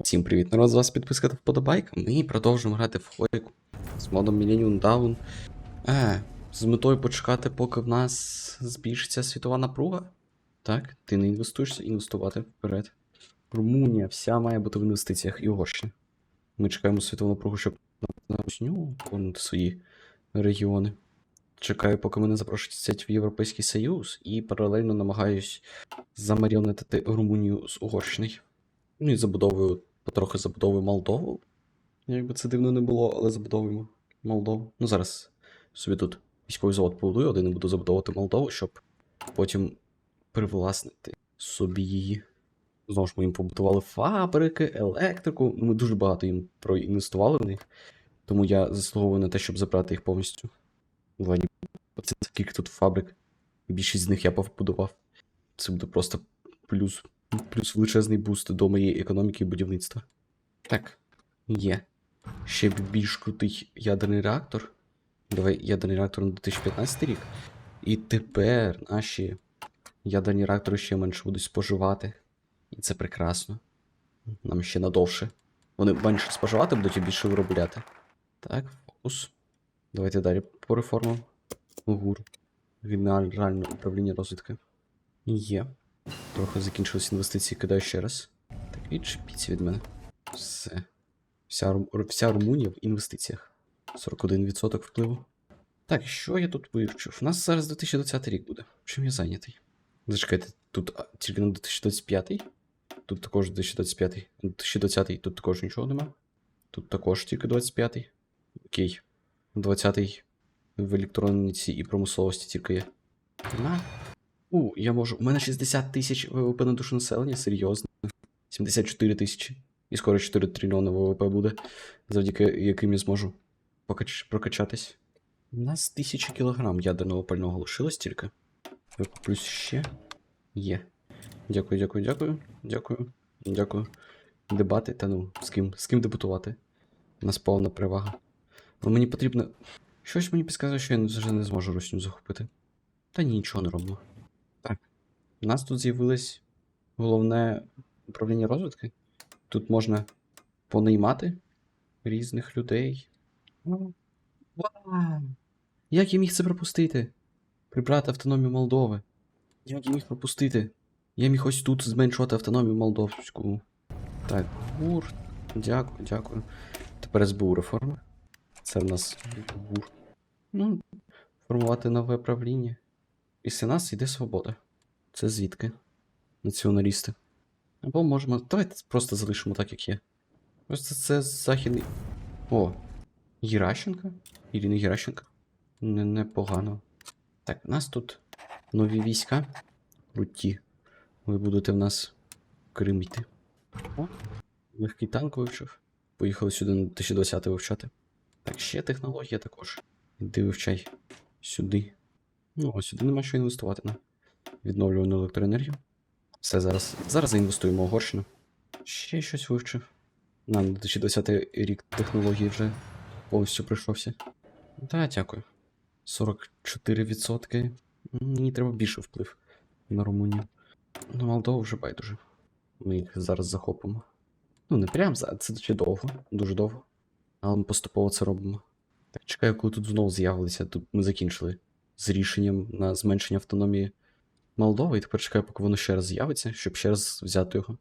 Всім привіт, народ, з вас підписка та вподобайка. Ми продовжуємо грати в Хоріку з модом Millennium Down. Е, з метою почекати, поки в нас збільшиться світова напруга. Так, ти не інвестуєшся, інвестувати вперед. Румунія вся має бути в інвестиціях і Угорщина. Ми чекаємо світову напругу, щоб на русню повернути свої регіони. Чекаю, поки мене запрошують в Європейський Союз, і паралельно намагаюсь замаріонетити Румунію з Угорщиною. Ну і забудовую, потрохи забудовую Молдову. Якби це дивно не було, але забудовуємо Молдову. Ну зараз собі тут військовий завод побудую, один і буду забудовувати Молдову, щоб потім привласнити собі її. Знову ж ми їм побудували фабрики, електрику. Ми дуже багато їм проінвестували в них. Тому я заслуговую на те, щоб забрати їх повністю. Владі, оце скільки тут фабрик. Більшість з них я побудував. Це буде просто плюс Плюс величезний буст до моєї економіки і будівництва. Так, є. Ще більш крутий ядерний реактор. Давай ядерний реактор на 2015 рік. І тепер наші ядерні реактори ще менше будуть споживати. І це прекрасно. Нам ще надовше. Вони менше споживати будуть і більше виробляти. Так, фокус. Давайте далі по реформам. ГУР. Генеральне управління розвідки. Є. Трохи закінчились інвестиції, кидаю ще раз. Так, відчепіться від мене. Все. Вся, вся Румунія в інвестиціях. 41% впливу. Так, що я тут вивчив? У нас зараз 2020 рік буде. Чим я зайнятий? Зачекайте, тут а, тільки на 2025. Тут також 2025. 2020 тут також нічого нема. Тут також тільки 25. Окей. 20 в електроніці і промисловості тільки є. У, я можу. У мене 60 тисяч ВВП на душу населення, серйозно. 74 тисячі. І скоро 4 трильйони ВВП буде, завдяки яким я зможу покач... прокачатись. У нас 1000 кілограм ядерного пального лишилось тільки. Плюс ще є. Дякую, дякую, дякую. Дякую. Дякую. Дебати, та ну, з ким, з ким дебатувати? У нас повна перевага. Але мені потрібно. Щось мені підказує, що я вже не зможу русню захопити. Та нічого не роблю. У нас тут з'явилось головне управління розвитки. Тут можна понаймати різних людей. Ну! Як я міг це пропустити? Прибрати автономію Молдови. Як я міг пропустити? Я міг ось тут зменшувати автономію молдовську. Так, ГУР. Дякую, дякую. Тепер СБУ реформи. Це в нас ГУР. Ну, формувати нове правління. Після нас йде свобода. Це звідки? Націоналісти. Або можемо. Давайте просто залишимо так, як є. Просто це західний. О! Геращенка? Ірина Геращенка? Не, непогано. Так, у нас тут нові війська. Круті. Ви будете в нас Крим йти. О, легкий танк вивчив. Поїхали сюди на 2020 вивчати. Так, ще технологія також. Іди вивчай сюди. Ну, ось сюди нема що інвестувати на відновлювану електроенергію. Все, зараз. Зараз заінвестуємо Угорщину. Ще щось вивчив. На 2020 рік технології вже повністю пройшовся. Так, дякую. 44%. М, Мені треба більше вплив на Румунію. Ну, Молдову вже байдуже. Ми їх зараз захопимо. Ну, не прям зараз, це ще довго, дуже довго. Але ми поступово це робимо. Так, чекаю, коли тут знову з'явилися. Тут ми закінчили з рішенням на зменшення автономії Молдови, і тепер чекаю, поки воно ще раз з'явиться, щоб ще раз взяти його.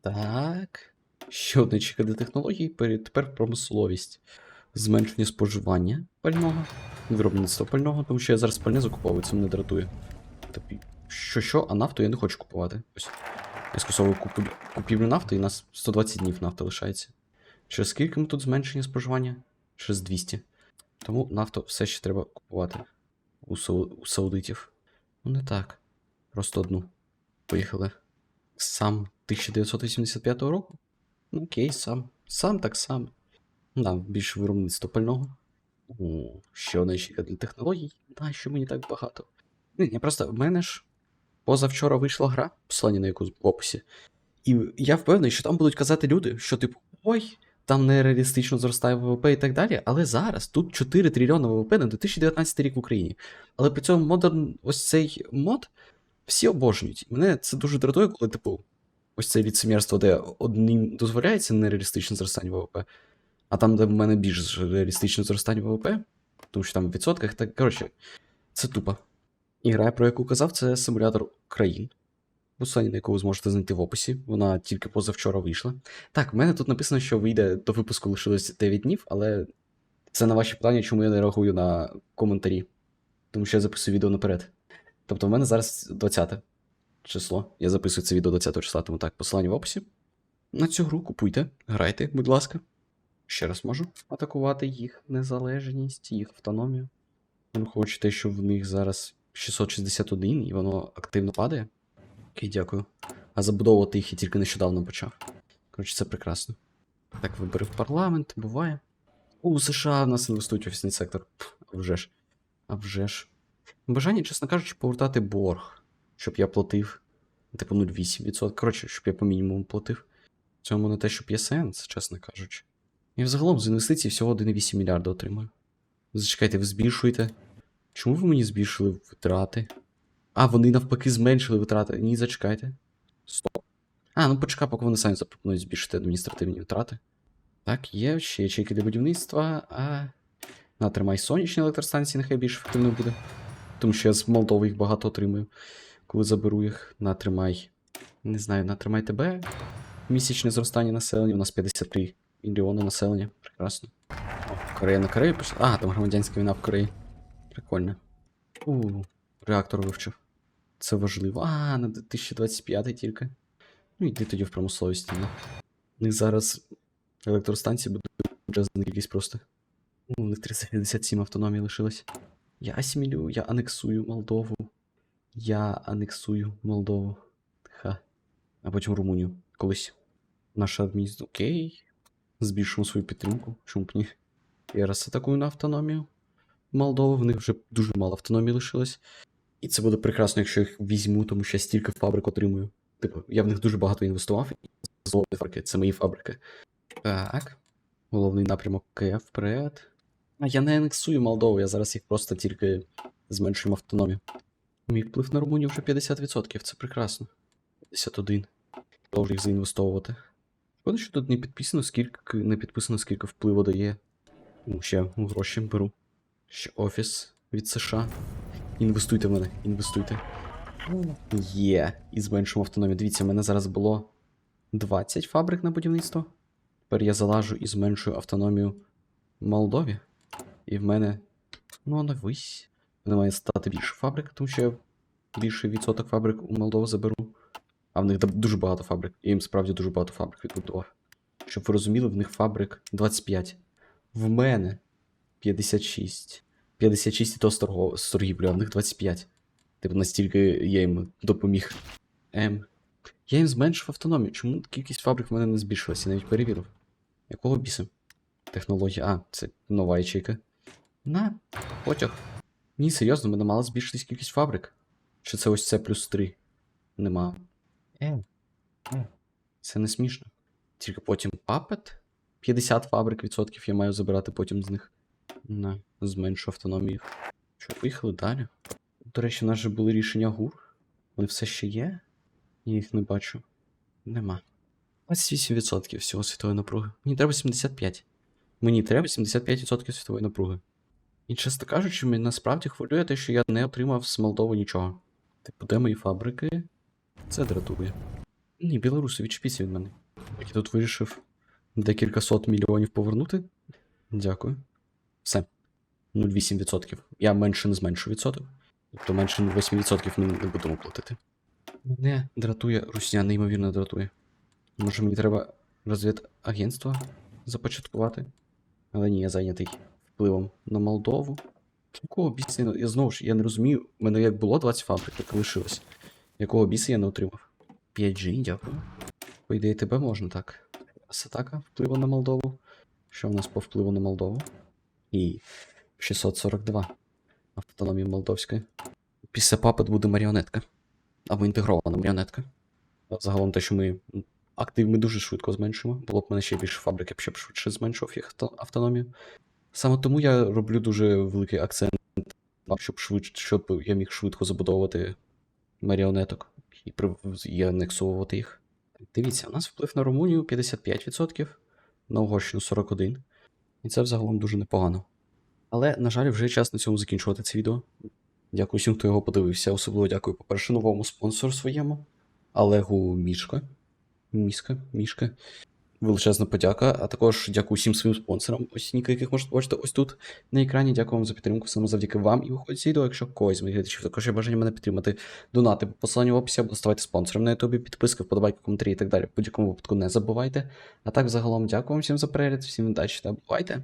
Так. Ще одне чекати технології, тепер промисловість. Зменшення споживання пального, виробництво пального, тому що я зараз пальне закуповую, це мене дратує. Що що, а нафту я не хочу купувати. Ось. Я скасовую купівлю нафти, і у нас 120 днів нафти лишається. Через скільки ми тут зменшення споживання? Через 200. Тому нафту все ще треба купувати у, сау... у саудитів. Ну не так. Просто одну. Поїхали. Сам 1985 року? Ну окей, сам. Сам так сам. Да, більше виробництво пального. О, ще одна чека для технологій. Нащо мені так багато? Ні, я просто в мене ж позавчора вийшла гра, послання на яку в описі. І я впевнений, що там будуть казати люди, що типу, ой, там нереалістично зростає ВВП і так далі. Але зараз тут 4 трильйони ВВП на 2019 рік в Україні. Але при цьому модерн, ось цей мод всі обожнюють. Мене це дуже дратує, коли, типу, ось це ліцемірство, де одним дозволяється нереалістичне зростання ВВП, а там, де в мене більш реалістичне зростання ВВП, тому що там в відсотках, так коротше, це тупо. І гра, про яку казав, це симулятор країн. Посилання на яку ви зможете знайти в описі. Вона тільки позавчора вийшла. Так, в мене тут написано, що вийде до випуску лишилось 9 днів, але це на ваші питання, чому я не реагую на коментарі. Тому що я записую відео наперед. Тобто в мене зараз 20 число. Я записую це відео 20 числа, тому так, посилання в описі. На цю гру купуйте, грайте, будь ласка. Ще раз можу атакувати їх незалежність, їх автономію. Враховуючи те, що в них зараз 661 і воно активно падає. Окей, дякую. А забудовувати їх я тільки нещодавно почав. Коротше, це прекрасно. Так, вибори в парламент, буває. У США в нас інвестують офісний сектор. Пф, А вже ж. А вже ж. Бажання, чесно кажучи, повертати борг, щоб я платив. Типу 0,8%. Коротше, щоб я по мінімуму платив. В цьому не те, щоб є сенс, чесно кажучи. І взагалом з інвестицій всього 1,8 мільярда отримую. Зачекайте, ви збільшуєте. Чому ви мені збільшили витрати? А, вони навпаки зменшили витрати. Ні, зачекайте. Стоп. А, ну почекай, поки вони самі запропонують збільшити адміністративні витрати. Так, є ще ячейки для будівництва, а. На, тримай сонячні електростанції, нехай більш ефективно буде. Тому що я з Молдови їх багато отримую, коли заберу їх. Натримай. Не знаю, натримай тебе. Місячне зростання населення. У нас 53 мільйони населення. Прекрасно. О, Корея на Корею пішла. А, там громадянська війна в Кореї. Прикольно. У, реактор вивчив. Це важливо. А, на 2025 тільки. Ну, йди тоді в промисловість. У них зараз електростанції будуть джазна кількість просто. Ну, у них 357 автономії лишилось. Я асімілюю, я анексую Молдову. Я анексую Молдову. Ха. А потім Румунію. Колись. Наша адміністрація. Окей. Збільшимо свою підтримку. Чому б ні? Я раз атакую на автономію. Молдови, в них вже дуже мало автономії лишилось. І це буде прекрасно, якщо їх візьму, тому що я стільки фабрик отримую. Типу, я в них дуже багато інвестував, і золоті фабрики, це мої фабрики. Так. Головний напрямок КФ вперед. А я не анексую Молдову, я зараз їх просто тільки зменшуємо автономію. Мій вплив на Румунію вже 50%, це прекрасно. 51. Продовжу їх заінвестовувати. Шкода, що тут не підписано, скільки не підписано, скільки впливу дає. Ну, ще гроші беру. Ще офіс від США. Інвестуйте в мене, інвестуйте. Є. І зменшуємо автономію. Дивіться, в мене зараз було 20 фабрик на будівництво. Тепер я залажу і зменшую автономію Молдові. І в мене. Ну, вона вись. В мене має стати більше фабрик, тому що я більший відсоток фабрик у Молдову заберу. А в них дуже багато фабрик. Я їм справді дуже багато фабрик відбудував. Щоб ви розуміли, в них фабрик 25. В мене 56. 56 і то з, торгівлею, а в них 25. Типу настільки я їм допоміг. Ем. Я їм зменшив автономію. Чому кількість фабрик в мене не збільшилася? Я навіть перевірив. Якого біса? Технологія. А, це нова ячейка. На, потяг. Ні, серйозно, в мене мала збільшитись кількість фабрик. Чи це ось це плюс 3? Нема. Е. Е. Це не смішно. Тільки потім папет. 50 фабрик відсотків я маю забирати потім з них. На, зменшу автономію. Що, поїхали далі? До речі, у нас же були рішення ГУР. Вони все ще є? Я їх не бачу. Нема. 28% всього світової напруги. Мені треба 75. Мені треба 75% світової напруги. І чесно кажучи, мене насправді хвилює те, що я не отримав з Молдови нічого. Типу, де мої фабрики? Це дратує. Ні, білоруси, відчепіться від мене. Я тут вирішив декілька сот мільйонів повернути. Дякую. Все. 0,8%. Я менше не зменшу відсоток. Тобто менше 8% ми не будемо платити. Мене дратує Русня, неймовірно дратує. Може мені треба розвідагентство започаткувати? Але ні, я зайнятий впливом на Молдову. Якого біса я, знову ж я не розумію. У мене як було 20 фабрик, так лишилось. Якого біса я не отримав? 5G, дякую. По ідеї, тебе можна так. Атака впливу на Молдову. Що в нас по впливу на Молдову? І 642. Автономії молдовської. Після папет буде маріонетка. Або інтегрована маріонетка. Загалом те, що ми актив ми дуже швидко зменшуємо. Було б мене ще більше фабрик, я б ще б швидше зменшував їх автономію. Саме тому я роблю дуже великий акцент, щоб швидше, щоб я міг швидко забудовувати маріонеток і, при- і анексовувати їх. Дивіться, у нас вплив на Румунію 55%, на Угорщину 41%. І це взагалом дуже непогано. Але, на жаль, вже час на цьому закінчувати це відео. Дякую всім, хто його подивився. Особливо дякую, по-перше, новому спонсору своєму, Олегу Мішка. Міска, Мішка. Величезна подяка, а також дякую всім своїм спонсорам, ось ніки, яких можете бачити ось тут на екрані. Дякую вам за підтримку. Саме завдяки вам і виходить відео. Якщо когось моїх глядачів також є бажання мене підтримати, донати по посиланню в описі або ставайте спонсором на ютубі, підписки, вподобайки, коментарі і так далі. В будь-якому випадку не забувайте. А так, загалом, дякую вам всім за перегляд, всім удачі та бувайте!